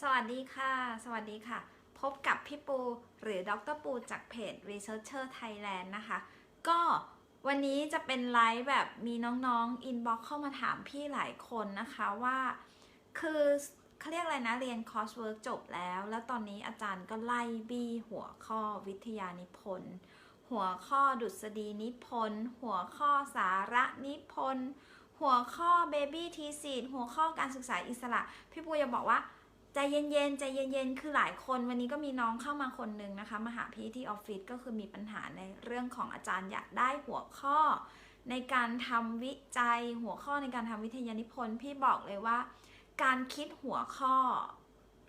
สวัสดีค่ะ สวัสดีค่ะ พบกับพี่ปูหรือดรปูจากเพจ Researcher Thailand นะคะ ก็วันนี้จะเป็นไลฟ์แบบมีน้องๆอินบ็อกเข้ามาถามพี่หลายคนนะคะว่า คือเขาเรียกอะไรนะ เรียนคอร์สเวิร์กจบแล้ว แล้วตอนนี้อาจารย์ก็ไล่บี้หัวข้อวิทยานิพนธ์หัวข้อดุษฎีนิพนธ์หัวข้อสาระนิพนธ์หัวข้อ Baby t e a s e หัวข้อการศึกษาอิสระ พี่ปูจะบอกว่า ใจเย็นๆใจเย็นๆคือหลายคนวันนี้ก็มีน้องเข้ามาคนหนึ่งนะคะมาหาพี่ที่ออฟฟิศก็คือมีปัญหาในเรื่องของอาจารย์อยากได้หัวข้อ ในการทำวิจัยหัวข้อในการทำวิทยานิพนธ์พี่บอกเลยว่า การคิดหัวข้อ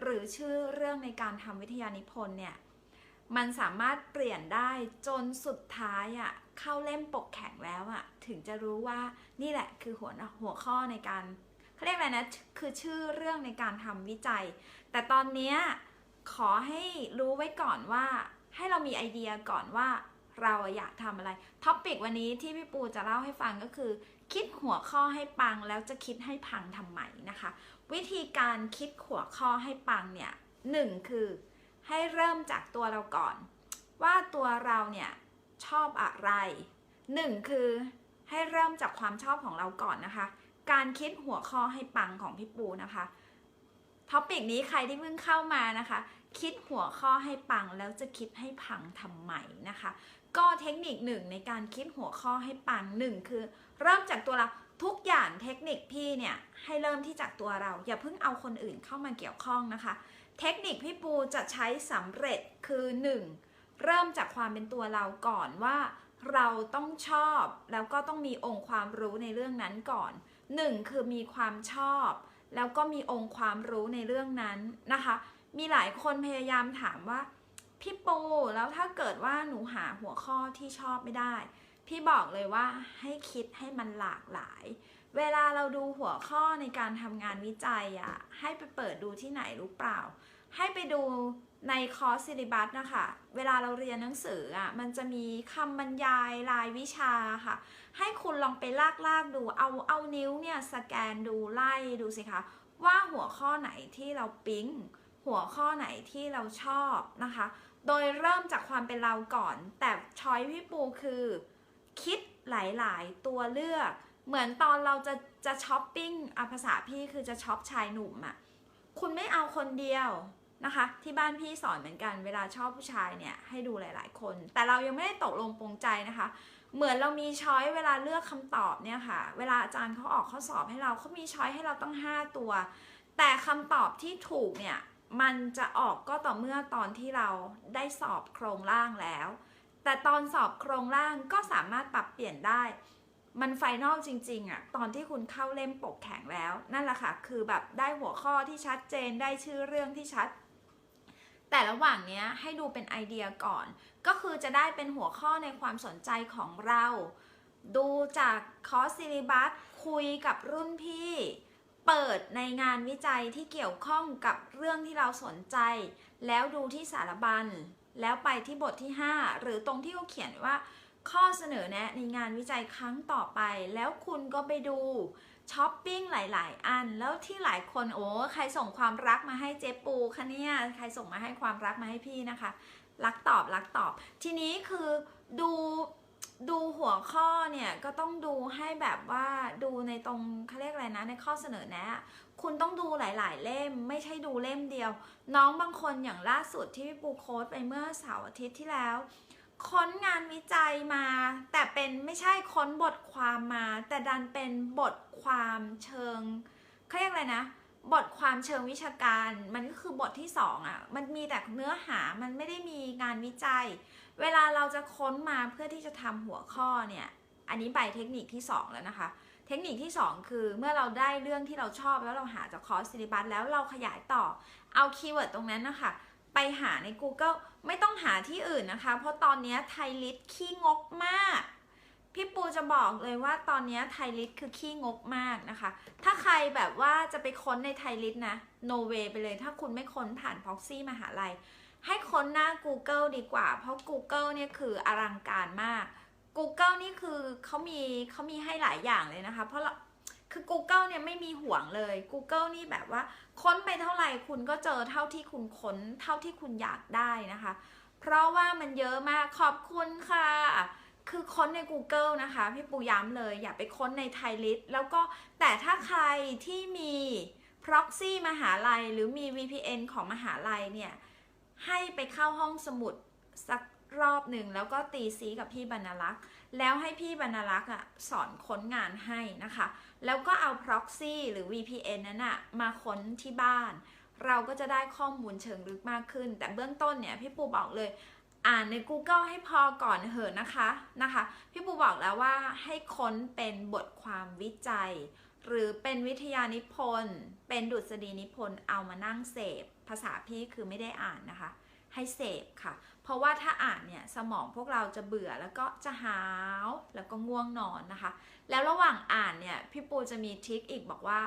หรือชื่อเรื่องในการทำวิทยานิพนธ์เนี่ยมันสามารถเปลี่ยนได้จนสุดท้ายอะ่ะเข้าเล่มปกแข็งแล้วอะ่ะถึงจะรู้ว่านี่แหละคือหัวหัวข้อในการ เขาเรียกอะไรนะ คือชื่อเรื่องในการทำวิจัย แต่ตอนนี้ขอให้รู้ไว้ก่อนว่า ให้เรามีไอเดียก่อนว่าเราอยากทำอะไร ท็อปิกวันนี้ที่พี่ปูจะเล่าให้ฟังก็คือ คิดหัวข้อให้ปังแล้วจะคิดให้พังทำไมนะคะ วิธีการคิดหัวข้อให้ปังเนี่ยหนึ่งคือให้เริ่มจากตัวเราก่อน ว่าตัวเราเนี่ยชอบอะไรหนึ่งคือให้เริ่มจากความชอบของเราก่อนนะคะ การคิดหัวข้อให้ปังของพี่ปูนะคะท็อปิกนี้ใครที่เพิ่งเข้ามานะคะ คิดหัวข้อให้ปังแล้วจะคิดให้พังทำไมนะคะ ก็เทคนิคหนึ่งในการคิดหัวข้อให้ปังหนึ่งคือ เริ่มจากตัวเราทุกอย่างเทคนิคพี่เนี่ยให้เริ่มที่จากตัวเรา อย่าเพิ่งเอาคนอื่นเข้ามาเกี่ยวข้องนะคะ เทคนิคพี่ปูจะใช้สำเร็จคือ 1. เริ่มจากความเป็นตัวเราก่อนว่า เราต้องชอบแล้วก็ต้องมีองค์ความรู้ในเรื่องนั้นก่อน 1. คือมีความชอบ แล้วก็มีองค์ความรู้ในเรื่องนั้นนะคะ มีหลายคนพยายามถามว่า พี่ปูแล้วถ้าเกิดว่าหนูหาหัวข้อที่ชอบไม่ได้ พี่บอกเลยว่าให้คิดให้มันหลากหลาย เวลาเราดูหัวข้อในการทำงานวิจัยอะให้ไปเปิดดูที่ไหนรู้เปล่า ให้ไปดู ในคอร์สซิลิบัสนะคะ เวลาเราเรียนหนังสืออะ่ะ มันจะมีคำบรรยายรายวิชาค่ะ ให้คุณลองไปลากลากดู เอาเอานิ้วเนี่ยสแกนดูไล่ดูสิคะ ว่าหัวข้อไหนที่เราปิ๊ง หัวข้อไหนที่เราชอบนะคะ โดยเริ่มจากความเป็นเราก่อน แต่ช้อยพี่ปูคือ คิดหลายๆ ตัวเลือก เหมือนตอนเราจะจะช้อปปิ้งอะภาษาพี่คือจะช็อปชายหนุ่มอะ่ะ คุณไม่เอาคนเดียว นะคะ ที่บ้านพี่สอนเหมือนกันเวลาชอบผู้ชายเนี่ยให้ดูหลาย ๆ คน แต่เรายังไม่ได้ตกลงปรงใจนะคะ เหมือนเรามีช้อยเวลาเลือกคำตอบเนี่ยค่ะ เวลาอาจารย์เขาออกข้อสอบให้เราเขามีช้อยให้เราต้อง5 ตัว แต่คำตอบที่ถูกเนี่ยมันจะออกก็ต่อเมื่อตอนที่เราได้สอบโครงร่างแล้ว แต่ตอนสอบโครงร่างก็สามารถปรับเปลี่ยนได้ มันไฟนอลจริงๆอะตอนที่คุณเข้าเล่มปกแข็งแล้ว นั่นแหละค่ะ คือแบบได้หัวข้อที่ชัดเจนได้ชื่อเรื่องที่ชัด แต่ระหว่างเนี้ยให้ดูเป็นไอเดียก่อน ก็คือจะได้เป็นหัวข้อในความสนใจของเรา ดูจากคอร์สซิลิบัสคุยกับรุ่นพี่ เปิดในงานวิจัยที่เกี่ยวข้องกับเรื่องที่เราสนใจ แล้วดูที่สารบัญ แล้วไปที่บทที่ 5 หรือตรงที่เขาเขียนว่าข้อเสนอแนะในงานวิจัยครั้งต่อไป แล้วคุณก็ไปดู ช้อปปิ้งหลาย ๆ อัน แล้วที่หลายคนโอ้ใครส่งความรักมาให้เจ๊ปูคะเนี่ยใครส่งมาให้ความรักมาให้พี่นะคะ รักตอบรักตอบ ทีนี้คือดูดูหัวข้อเนี่ยก็ต้องดูให้แบบว่าดูในตรงเขาเรียกอะไรนะ ในข้อเสนอแนะ คุณต้องดูหลาย ๆ เล่ม ไม่ใช่ดูเล่มเดียว น้องบางคนอย่างล่าสุดที่พี่ปูโค้ดไปเมื่อเสาร์อาทิตย์ที่แล้ว ค้นงานวิจัยมา แต่เป็นไม่ใช่ค้นบทความมา แต่ดันเป็นบทความเชิงเขาเรียกอะไรนะ บทความเชิงวิชาการ มันก็คือบทที่สองอะ่ะ มันมีแต่เนื้อหามันไม่ได้มีงานวิจัย เวลาเราจะค้นมาเพื่อที่จะทำหัวข้อเนี่ย อันนี้ไปเทคนิคที่2แล้วนะคะเทคนิคที่ 2 คือเมื่อเราได้เรื่องที่เราชอบแล้วเราหาจากคอร์สซิลิบัสแล้วเราขยายต่อเอาคีย์เวิร์ดตรงนั้นนะคะ ไปหาใน Google ไม่ต้องหาที่อื่นนะคะ เพราะตอนนี้ไทยลิสขี้งกมาก พี่ปูจะบอกเลยว่าตอนนี้ไทยลิสคือขี้งกมากนะคะ ถ้าใครแบบว่าจะไปค้นในไทยลิสนะ no way ไปเลย ถ้าคุณไม่ค้นผ่านพ็อกซี่มหาลัย ให้ค้นหน้า Google ดีกว่า เพราะ Google เนี่ยคืออลังการมาก Google นี่คือเขามีเขามีให้หลายอย่างเลยนะคะ เพราะเรา คือ Google เนี่ยไม่มีห่วงเลย Google นี่แบบว่า ค้นไปเท่าไหร่คุณก็เจอเท่าที่คุณค้นเท่าที่คุณอยากได้นะคะ เพราะว่ามันเยอะมากขอบคุณค่ะ คือค้นใน Google นะคะ พี่ปูย้ำเลย อย่าไปค้นในไทยลิสแล้วก็แต่ถ้าใครที่มี proxy มหาลัย หรือมี VPN ของมหาลัยเนี่ย ให้ไปเข้าห้องสมุดสัก รอบหนึ่งแล้วก็ตีซีกับพี่บรรลักษ์ แล้วให้พี่บรรลักษ์อะสอนค้นงานให้นะคะ แล้วก็เอา proxy หรือ VPN นั้นอะมาค้นที่บ้าน เราก็จะได้ข้อมูลเชิงลึกมากขึ้น แต่เบื้องต้นเนี่ยพี่ปูบอกเลย อ่านใน Google ให้พอก่อนเหอะนะคะนะคะ พี่ปูบอกแล้วว่าให้ค้นเป็นบทความวิจัย หรือเป็นวิทยานิพนธ์ เป็นดุษฎีนิพนธ์เอามานั่งเสพ ภาษาพี่คือไม่ได้อ่านนะคะ ให้เสพค่ะ เพราะว่าถ้าอ่านเนี่ยสมองพวกเราจะเบื่อแล้วก็จะหาวแล้วก็ง่วงนอนนะคะ แล้วระหว่างอ่านเนี่ยพี่ปูจะมีทริคอีกบอกว่า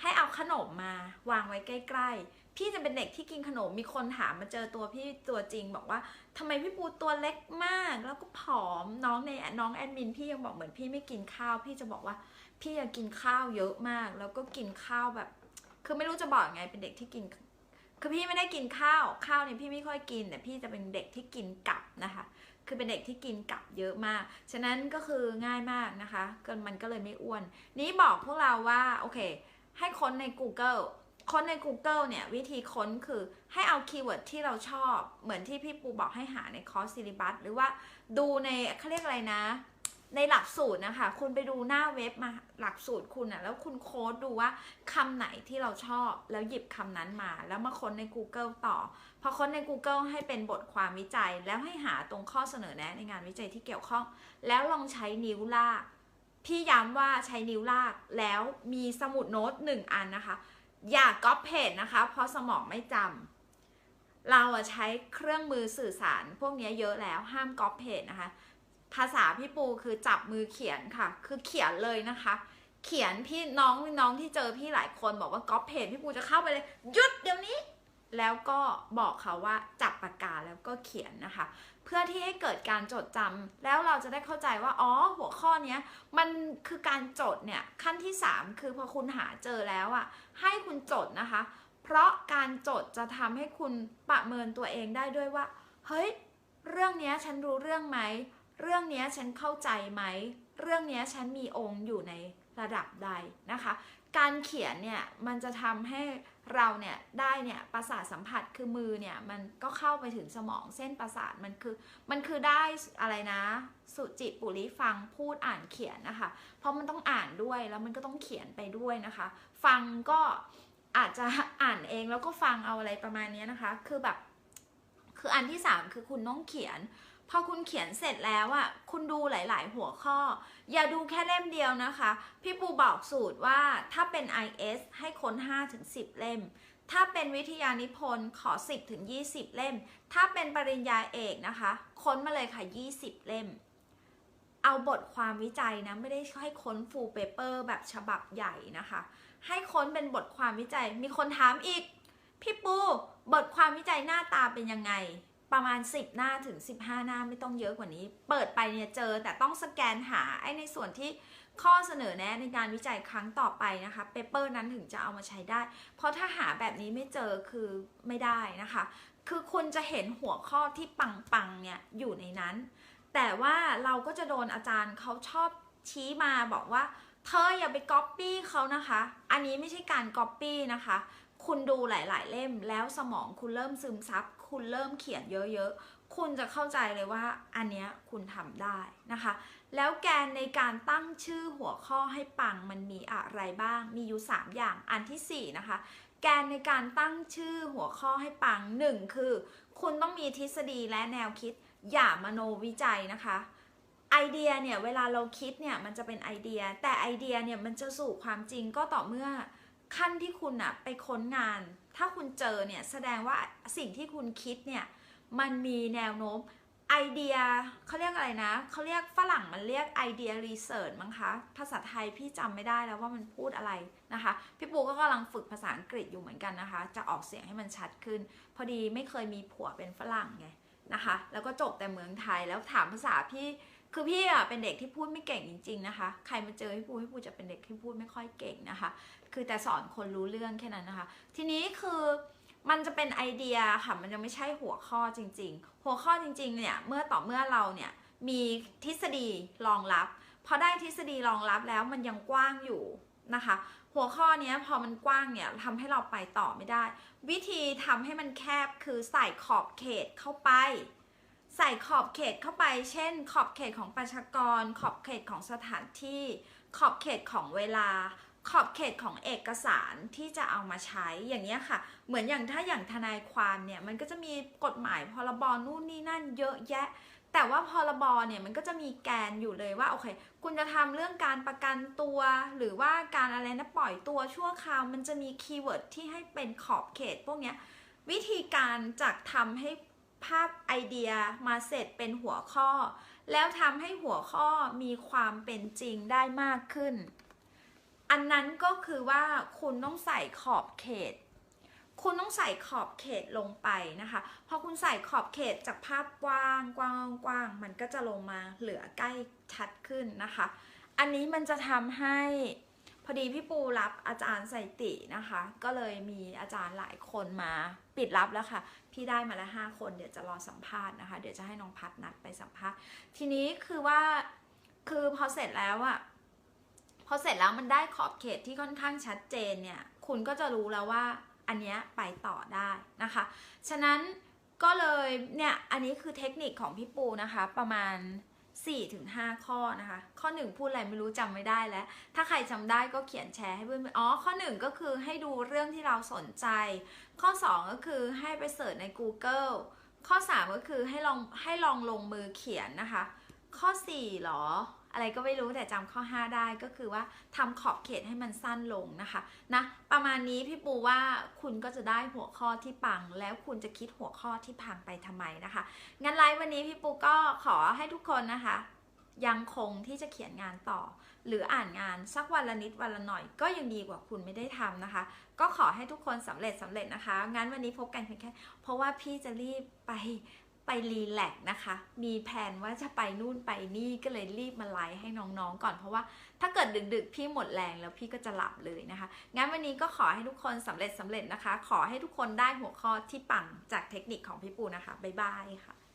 ให้เอาขนมมาวางไว้ใกล้ ๆ พี่จะเป็นเด็กที่กินขนมมีคนถามมาเจอตัวพี่ตัวจริง บอกว่าทำไมพี่ปูตัวเล็กมาก แล้วก็ผอมน้องในน้องแอดมินพี่ยังบอกเหมือนพี่ไม่กินข้าว พี่จะบอกว่าพี่ยังกินข้าวเยอะมาก แล้วก็กินข้าวแบบ คือไม่รู้จะบอกยังไงเป็นเด็กที่กิน คือพี่ไม่ได้กินข้าวข้าวเนี่ยพี่ไม่ค่อยกินแต่พี่จะเป็นเด็กที่กินกลับนะคะ คือเป็นเด็กที่กินกลับเยอะมาก ฉะนั้นก็คือง่ายมากนะคะก็มันก็เลยไม่อ้วน นี้บอกพวกเราว่าโอเค ให้ค้นใน Google ค้นใน Google เนี่ยวิธีค้นคือให้เอาคีย์เวิร์ดที่เราชอบ เหมือนที่พี่ปูบอกให้หาในคอร์สซิลิบัสหรือว่าดูในเขาเรียกอะไรนะ ในหลักสูตรนะคะ คุณไปดูหน้าเว็บมาหลักสูตรคุณอะแล้วคุณโค้ดดูว่าคำไหนที่เราชอบ แล้วหยิบคำนั้นมา แล้วมาค้นใน Google ต่อ พอค้นใน Google ให้เป็นบทความวิจัย แล้วให้หาตรงข้อเสนอแนะในงานวิจัยที่เกี่ยวข้อง แล้วลองใช้นิ้วลาก พี่ย้ำว่าใช้นิ้วลากแล้วมีสมุดโน้ตหนึ่งอันนะคะ อย่าก๊อปเพจนะคะ เพราะสมองไม่จำเราอะใช้เครื่องมือสื่อสารพวกนี้เยอะแล้วห้ามก๊อปเพจนะคะ ภาษาพี่ปูคือจับมือเขียนค่ะ คือเขียนเลยนะคะ เขียนพี่น้องน้องที่เจอพี่หลายคนบอกว่าก๊อปเพจพี่ปูจะเข้าไปเลยหยุดเดี๋ยวนี้ แล้วก็บอกเขาว่าจับปากกาแล้วก็เขียนนะคะ เพื่อที่ให้เกิดการจดจำแล้วเราจะได้เข้าใจว่าอ๋อหัวข้อเนี้ยมันคือการจดเนี่ยขั้นที่ 3 คือพอคุณหาเจอแล้วอะ่ะให้คุณจดนะคะ เพราะการจดจะทำให้คุณประเมินตัวเองได้ด้วยว่า เฮ้ย เรื่องเนี้ยฉันรู้เรื่องไหม เรื่องนี้ฉันเข้าใจไหม เรื่องนี้ฉันมีองค์อยู่ในระดับใดนะคะ การเขียนเนี่ยมันจะทำให้เราเนี่ยได้เนี่ยประสาทสัมผัสคือมือเนี่ยมันก็เข้าไปถึงสมองเส้นประสาทมันคือมันคือได้อะไรนะ สุจิปุริฟังพูดอ่านเขียนนะคะ เพราะมันต้องอ่านด้วยแล้วมันก็ต้องเขียนไปด้วยนะคะ ฟังก็อาจจะอ่านเองแล้วก็ฟังเอาอะไรประมาณนี้นะคะ คือแบบคืออันที่ 3 คือคุณต้องเขียน พอคุณเขียนเสร็จแล้วอะคุณดูหลาย ๆ หัวข้อ อย่าดูแค่เล่มเดียวนะคะ พี่ปูบอกสูตรว่าถ้าเป็น IS ให้ค้น 5-10 เล่ม ถ้าเป็นวิทยานิพนธ์ขอ 10-20 เล่ม ถ้าเป็นปริญญาเอกนะคะ ค้นมาเลยค่ะ 20 เล่ม เอาบทความวิจัยนะ ไม่ได้ให้ค้น full paper แบบฉบับใหญ่นะคะ ให้ค้นเป็นบทความวิจัย มีคนถามอีก พี่ปูบทความวิจัยหน้าตาเป็นยังไง ประมาณ 10 หน้าถึง 15 หน้าไม่ต้องเยอะกว่านี้ เปิดไปเนี่ยเจอแต่ต้องสแกนหาไอ้ในส่วนที่ข้อเสนอแนะในการวิจัยครั้งต่อไปนะคะเปเปอร์นั้นถึงจะเอามาใช้ได้ เพราะถ้าหาแบบนี้ไม่เจอคือไม่ได้นะคะ คือคุณจะเห็นหัวข้อที่ปังๆเนี่ยอยู่ในนั้น แต่ว่าเราก็จะโดนอาจารย์เขาชอบชี้มาบอกว่า เธออย่าไปก๊อปปี้เขานะคะ อันนี้ไม่ใช่การก๊อปปี้นะคะ คุณดูหลาย ๆ เล่มแล้วสมองคุณเริ่มซึมซับ คุณเริ่มเขียนเยอะๆ คุณจะเข้าใจเลยว่าอันเนี้ยคุณทำได้นะคะ แล้วแกนในการตั้งชื่อหัวข้อให้ปังมันมีอะไรบ้าง มีอยู่ 3 อย่าง อันทีสี่ 4 นะคะ แกนในการตั้งชื่อหัวข้อให้ปัง 1 คือ คุณต้องมีทฤษฎีและแนวคิด อย่ามโนวิจัยนะคะไอเดียเนี่ยเวลาเราคิดเนี่ยมันจะเป็นไอเดีย แต่ไอเดียเนี่ยมันจะสู่ความจริงก็ต่อเมื่อขั้นที่คุณอะไปค้นงาน ถ้าคุณเจอเนี่ยแสดงว่าสิ่งที่คุณคิดเนี่ยมันมีแนวโน้มไอเดียเขาเรียกอะไรนะเขาเรียกฝรั่งมันเรียกไอเดียรีเสิร์ชมั้งคะภาษาไทยพี่จำไม่ได้แล้วว่ามันพูดอะไรนะคะ พี่ปูก็กำลังฝึกภาษาอังกฤษอยู่เหมือนกันนะคะ จะออกเสียงให้มันชัดขึ้น พอดีไม่เคยมีผัวเป็นฝรั่งไงนะคะ แล้วก็จบแต่เมืองไทยแล้วถามภาษาพี่ คือพี่อะเป็นเด็กที่พูดไม่เก่งจริง ๆนะคะ ใครมาเจอพี่ปูพี่ปูจะเป็นเด็กที่พูดไม่ค่อยเก่งนะคะ คือแต่สอนคนรู้เรื่องแค่นั้นนะคะ ทีนี้คือมันจะเป็นไอเดียค่ะ มันยังไม่ใช่หัวข้อจริง ๆ หัวข้อจริง ๆ เนี่ย เมื่อต่อเมื่อเราเนี่ยมีทฤษฎีรองรับ พอได้ทฤษฎีรองรับแล้วมันยังกว้างอยู่นะคะ หัวข้อเนี้ยพอมันกว้างเนี่ยทำให้เราไปต่อไม่ได้ วิธีทำให้มันแคบคือใส่ขอบเขตเข้าไป ใส่ขอบเขตเข้าไป เช่น ขอบเขตของประชากร ขอบเขตของสถานที่ ขอบเขตของเวลา ขอบเขตของเอกสารที่จะเอามาใช้อย่างเงี้ยค่ะ เหมือนอย่างถ้าอย่างทนายความเนี่ยมันก็จะมีกฎหมายพรบนู่นนี่นั่นเยอะแยะ แต่ว่าพรบเนี่ยมันก็จะมีแกนอยู่เลยว่าโอเค คุณจะทำเรื่องการประกันตัว หรือว่าการอะไรนะปล่อยตัวชั่วคราวมันจะมีคีย์เวิร์ดที่ให้เป็นขอบเขตพวกเนี้ยวิธีการจากทำให้ ภาพไอเดียมาเสร็จเป็นหัวข้อ แล้วทำให้หัวข้อมีความเป็นจริงได้มากขึ้น อันนั้นก็คือว่าคุณต้องใส่ขอบเขต คุณต้องใส่ขอบเขตลงไปนะคะพอคุณใส่ขอบเขตจากภาพกว้างกว้างกว้างมันก็จะลงมาเหลือใกล้ชัดขึ้นนะคะ อันนี้มันจะทำให้ พอดีพี่ปูรับอาจารย์ไสตินะคะ ก็เลยมีอาจารย์หลายคนมาปิดรับแล้วค่ะ พี่ได้มาแล้วห้าคนเดี๋ยวจะรอสัมภาษณ์นะคะ เดี๋ยวจะให้น้องพัดนัดไปสัมภาษณ์ ทีนี้คือว่าคือพอเสร็จแล้วอะพอเสร็จแล้วมันได้ขอบเขตที่ค่อนข้างชัดเจนเนี่ย คุณก็จะรู้แล้วว่าอันเนี้ยไปต่อได้นะคะ ฉะนั้นก็เลยเนี่ยอันนี้คือเทคนิคของพี่ปูนะคะประมาณ 4-5 ข้อนะคะ ข้อ 1 พูดอะไรไม่รู้จำไม่ได้แล้ว ถ้าใครจำได้ก็เขียนแชร์ให้เพื่อนๆอ๋อ ข้อ 1 ก็คือให้ดูเรื่องที่เราสนใจ ข้อ 2 ก็คือให้ไปเสิร์ชใน Google ข้อ 3 ก็คือให้ลองให้ลองลงมือเขียนนะคะ ข้อ 4 หรอ อะไรก็ไม่รู้แต่จำข้อ 5 ได้ก็คือว่าทำขอบเขตให้มันสั้นลงนะคะนะประมาณนี้พี่ปูว่าคุณก็จะได้หัวข้อที่ปัง แล้วคุณจะคิดหัวข้อที่พังไปทำไมนะคะ งั้นไลฟ์วันนี้พี่ปูก็ขอให้ทุกคนนะคะ ยังคงที่จะเขียนงานต่อ หรืออ่านงานสักวันละนิดวันละหน่อย ก็ยังดีกว่าคุณไม่ได้ทำนะคะ ก็ขอให้ทุกคนสำเร็จสำเร็จนะคะ งั้นวันนี้พบกันเพียงแค่เพราะว่าพี่จะรีบไป ไปรีแลกซ์นะคะ มีแผนว่าจะไปนู่นไปนี่ก็เลยรีบมาไลฟ์ให้น้องๆก่อนเพราะว่าถ้าเกิดดึกๆ พี่หมดแรงแล้วพี่ก็จะหลับเลยนะคะ งั้นวันนี้ก็ขอให้ทุกคนสำเร็จสำเร็จนะคะ ขอให้ทุกคนได้หัวข้อที่ปังจากเทคนิคของพี่ปูนะคะ บ๊ายบายค่ะ